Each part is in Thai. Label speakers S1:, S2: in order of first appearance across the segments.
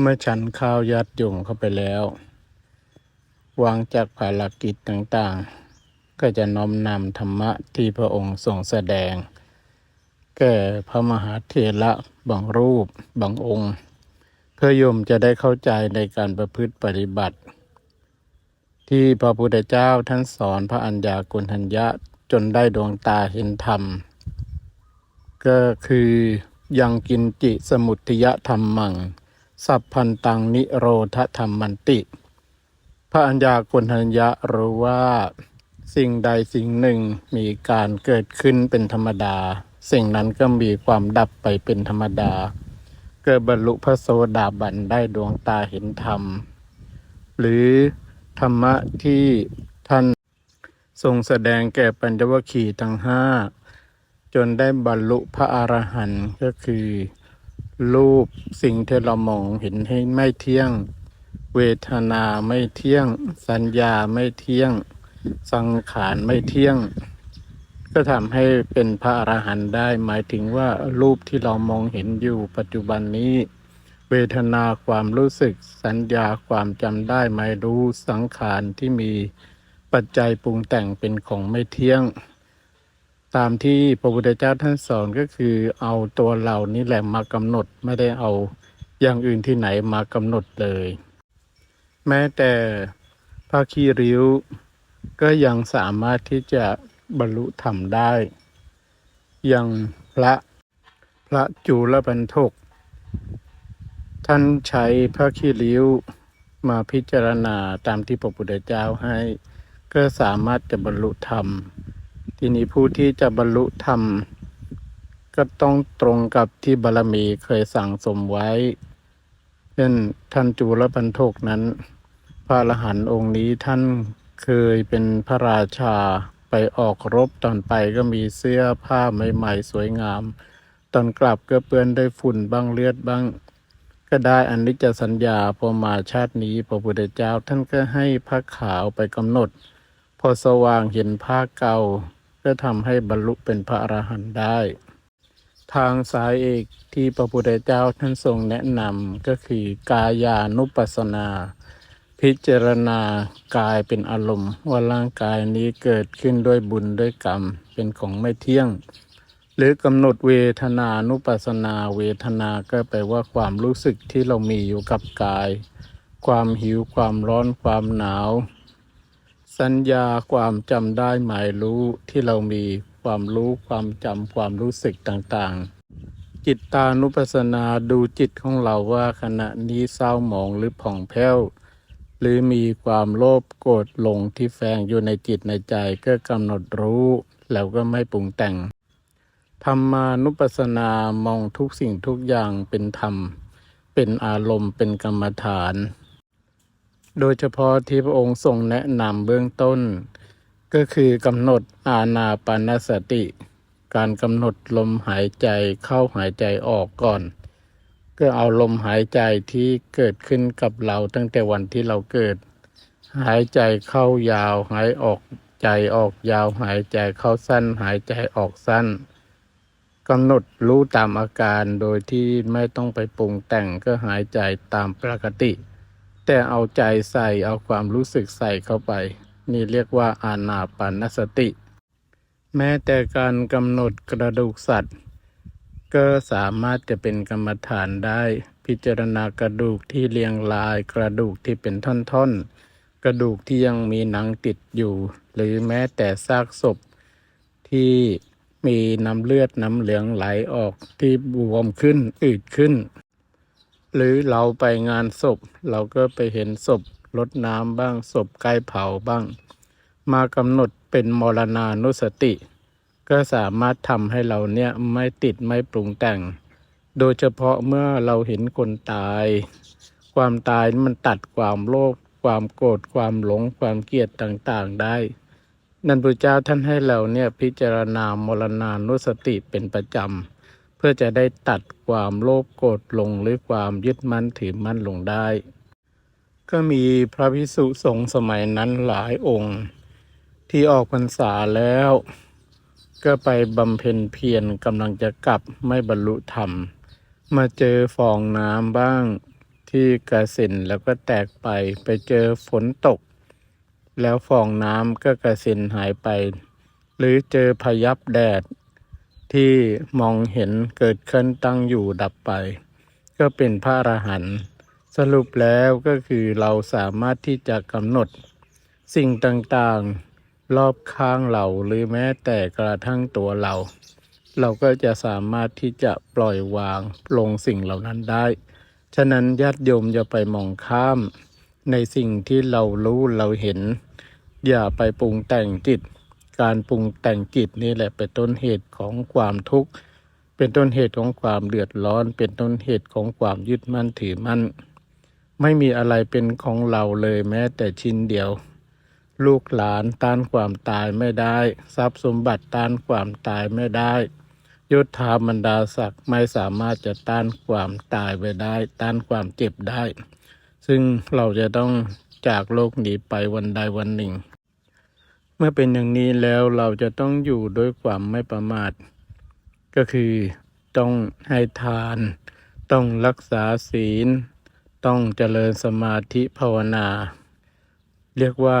S1: เมื่อฉันข้าวยัดยงเข้าไปแล้ววางจากภารกิจต่างๆ ก็จะน้อมนำธรรมะที่พระองค์ทรงแสดง แก่พระมหาเถระบางรูปบางองค์ เพื่อโยมจะได้เข้าใจในการประพฤติปฏิบัติ ที่พระพุทธเจ้าท่านสอนพระอัญญากุณทัญญะจนได้ดวงตาเห็นธรรม ก็คือยังกินจิสมุทยธรรมมัง สัพพันตังนิโรธธรรมมันติ พระอัญญากุณทัญญะรู้ว่า สิ่งใดสิ่งหนึ่งมีการเกิดขึ้นเป็นธรรมดา สิ่งนั้นก็มีความดับไปเป็นธรรมดา เกิดบรรลุพระโสดาบันได้ดวงตาเห็นธรรม หรือธรรมะที่ท่านทรงแสดงแก่ปัญจวัคคีย์ทั้งห้าจนได้บรรลุพระอรหันต์ก็คือ รูปสิ่งที่เรามองเห็นให้ไม่เที่ยง เวทนาไม่เที่ยง สัญญาไม่เที่ยง สังขารไม่เที่ยง ก็ทำให้เป็นพระอรหันต์ได้ หมายถึงว่ารูปที่เรามองเห็นอยู่ปัจจุบันนี้ เวทนาความรู้สึก สัญญาความจำได้หมายรู้สังขารที่มีปัจจัยปรุงแต่งเป็นของไม่เที่ยง ตามที่พระพุทธเจ้าท่านสอนก็คือเอาตัวเรานี่แหละมากำหนดไม่ได้เอาอย่างอื่นที่ไหนมากำหนดเลย แม้แต่พระคีริ้ว ก็ยังสามารถที่จะบรรลุธรรมได้ อย่างพระพระจุลปันทก ท่านใช้พระคีริ้วมาพิจารณาตามที่พระพุทธเจ้าให้ ก็สามารถจะบรรลุธรรม ทีนี้ผู้ที่จะบรรลุธรรม ก็ต้องตรงกับที่บารมีเคยสั่งสมไว้ เช่นท่านจุลปันโทกนั้น พระอรหันต์องค์นี้ท่านเคยเป็นพระราชาไปออกรบตอนไปก็มีเสื้อผ้าใหม่ๆ สวยงาม ตอนกลับก็เปื้อนด้วยฝุ่นบ้างเลือดบ้าง ก็ได้อันนิจจสัญญาพอมาชาตินี้พระพุทธเจ้าท่านก็ให้ผ้าขาวไปกำหนด พอสว่างเห็นผ้าเก่า ก็ทำให้บรรลุเป็นพระอรหันต์ได้ ทางสายเอกที่พระพุทธเจ้าท่านทรงแนะนำก็คือกายานุปัสสนา พิจารณากายเป็นอารมณ์ ว่าร่างกายนี้เกิดขึ้นด้วยบุญด้วยกรรมเป็นของไม่เที่ยง หรือกำหนดเวทนานุปัสสนา เวทนาก็แปลว่าความรู้สึกที่เรามีอยู่กับกาย ความหิวความร้อนความหนาว สัญญาความจำได้หมายรู้ที่เรามีความรู้ความจำความรู้สึกต่างๆ จิตตานุปัสสนาดูจิตของเราว่าขณะนี้เศร้าหมองหรือผ่องแผ้ว หรือมีความโลภโกรธหลงที่แฝงอยู่ในจิตในใจก็กำหนดรู้ แล้วก็ไม่ปรุงแต่ง ธรรมานุปัสสนามองทุกสิ่งทุกอย่างเป็นธรรม เป็นอารมณ์เป็นกรรมฐาน โดยเฉพาะที่พระองค์ทรงแนะนำเบื้องต้น ก็คือกำหนดอาณาปานสติ การกำหนดลมหายใจเข้าหายใจออกก่อน ก็เอาลมหายใจที่เกิดขึ้นกับเราตั้งแต่วันที่เราเกิด หายใจเข้ายาวหายออกใจออกยาวหายใจเข้าสั้น หายใจออกสั้นกำหนดรู้ตามอาการโดยที่ไม่ต้องไปปรุงแต่งก็หายใจตามปกติ แต่เอาใจใส่เอาความรู้สึกใส่เข้าไป นี่เรียกว่าอานาปานสติ แม้แต่การกำหนดกระดูกสัตว์ ก็สามารถจะเป็นกรรมฐานได้ พิจารณากระดูกที่เรียงรายกระดูกที่เป็นท่อนๆ กระดูกที่ยังมีหนังติดอยู่ หรือแม้แต่ซากศพ ที่มีน้ำเลือดน้ำเหลืองไหลออกที่บวมขึ้นอืดขึ้น หรือเราไปงานศพ เราก็ไปเห็นศพรดน้ำบ้างศพใกล้เผาบ้าง มากำหนดเป็นมรณานุสติ ก็สามารถทำให้เราเนี่ยไม่ติดไม่ปรุงแต่ง โดยเฉพาะเมื่อเราเห็นคนตาย ความตายมันตัดความโลภความโกรธความหลงความเกลียดต่างๆได้ นันพุเจ้าท่านให้เราเนี่ยพิจารณามรณานุสติเป็นประจำ พื่อจะได้ตัดความโลภโกรธลงหรือความยึดมั่นถือมั่นลงได้ ก็มีพระพิสุสงฆ์สมัยนั้นหลายองค์ ที่ออกพรรษาแล้ว ก็ไปบำเพ็ญเพียรกำลังจะกลับไม่บรรลุธรรม มาเจอฟองน้ำบ้างที่กระสินแล้วก็แตกไปไปเจอฝนตก แล้วฟองน้ำก็กระสินหายไป หรือเจอพยับแดด ที่มองเห็นเกิดขึ้นตั้งอยู่ดับไป ก็เป็นพระอรหันต์สรุปแล้วก็คือเราสามารถที่จะกำหนด สิ่งต่างๆ รอบข้างเราหรือแม้แต่กระทั่งตัวเรา เราก็จะสามารถที่จะปล่อยวางลงสิ่งเหล่านั้นได้ ฉะนั้นญาติโยมอย่าไปมองข้าม ในสิ่งที่เรารู้เราเห็น อย่าไปปรุงแต่งจิต การปรุงแต่งจิตนี่แหละเป็นต้นเหตุของความทุกข์ เป็นต้นเหตุของความเดือดร้อน เป็นต้นเหตุของความยึดมั่นถือมั่น ไม่มีอะไรเป็นของเราเลยแม้แต่ชิ้นเดียว ลูกหลานต้านความตายไม่ได้ ทรัพย์สมบัติต้านความตายไม่ได้ยศถาบรรดาศักดิ์ไม่สามารถจะต้านความตายไปได้ ต้านความเจ็บได้ ซึ่งเราจะต้องจากโลกนี้ไปวันใดวันหนึ่ง เมื่อเป็นอย่างนี้แล้วเราจะต้องอยู่ด้วยความไม่ประมาท ก็คือต้องให้ทาน ต้องรักษาศีล ต้องเจริญสมาธิภาวนา เรียกว่า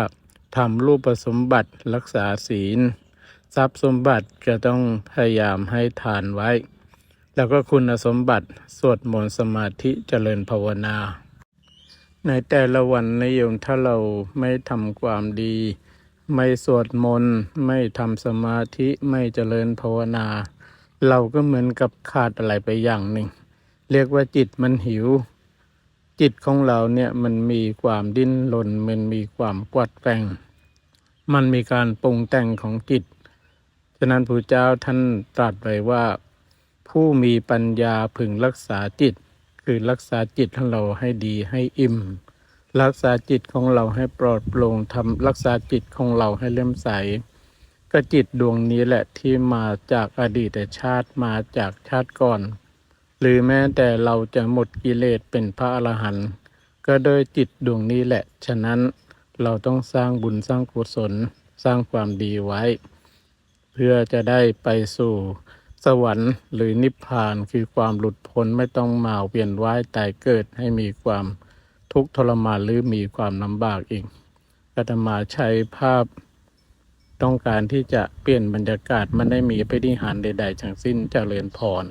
S1: ทำรูปสมบัติรักษาศีล ทรัพย์สมบัติจะต้องพยายามให้ทานไว้ แล้วก็คุณสมบัติสวดมนต์สมาธิเจริญภาวนา ในแต่ละวันนโยมถ้าเราไม่ทำความดี ไม่สวดมนต์ไม่ทำสมาธิไม่เจริญภาวนา เราก็เหมือนกับขาดอะไรไปอย่างหนึ่ง เรียกว่าจิตมันหิว จิตของเราเนี่ยมันมีความดิ้นรนมันมีความกวัดแกงมันมีการปรุงแต่งของจิต ฉะนั้นพระเจ้าท่านตรัสไว้ว่า ผู้มีปัญญาพึงรักษาจิต คือรักษาจิตของเราให้ดีให้อิ่ม รักษาจิตของเราให้ปลอดโปร่งทำรักษาจิตของเราให้เลื่อมใส ก็จิตดวงนี้แหละที่มาจากอดีตชาติมาจากชาติก่อน หรือแม้แต่เราจะหมดกิเลสเป็นพระอรหันต์ก็โดยจิตดวงนี้แหละ ฉะนั้นเราต้องสร้างบุญสร้างกุศลสร้างความดีไว้ เพื่อจะได้ไปสู่สวรรค์หรือนิพพานคือความหลุดพ้นไม่ต้องมาเวียนว่ายตายเกิดให้มีความ ทุกข์ทรมานหรือมีความลำบากอีกอาตมาใช้ภาพต้องการที่จะเปลี่ยนบรรยากาศมันได้มีปดิหารใด ๆ ทั้งสิ้นเจริญพร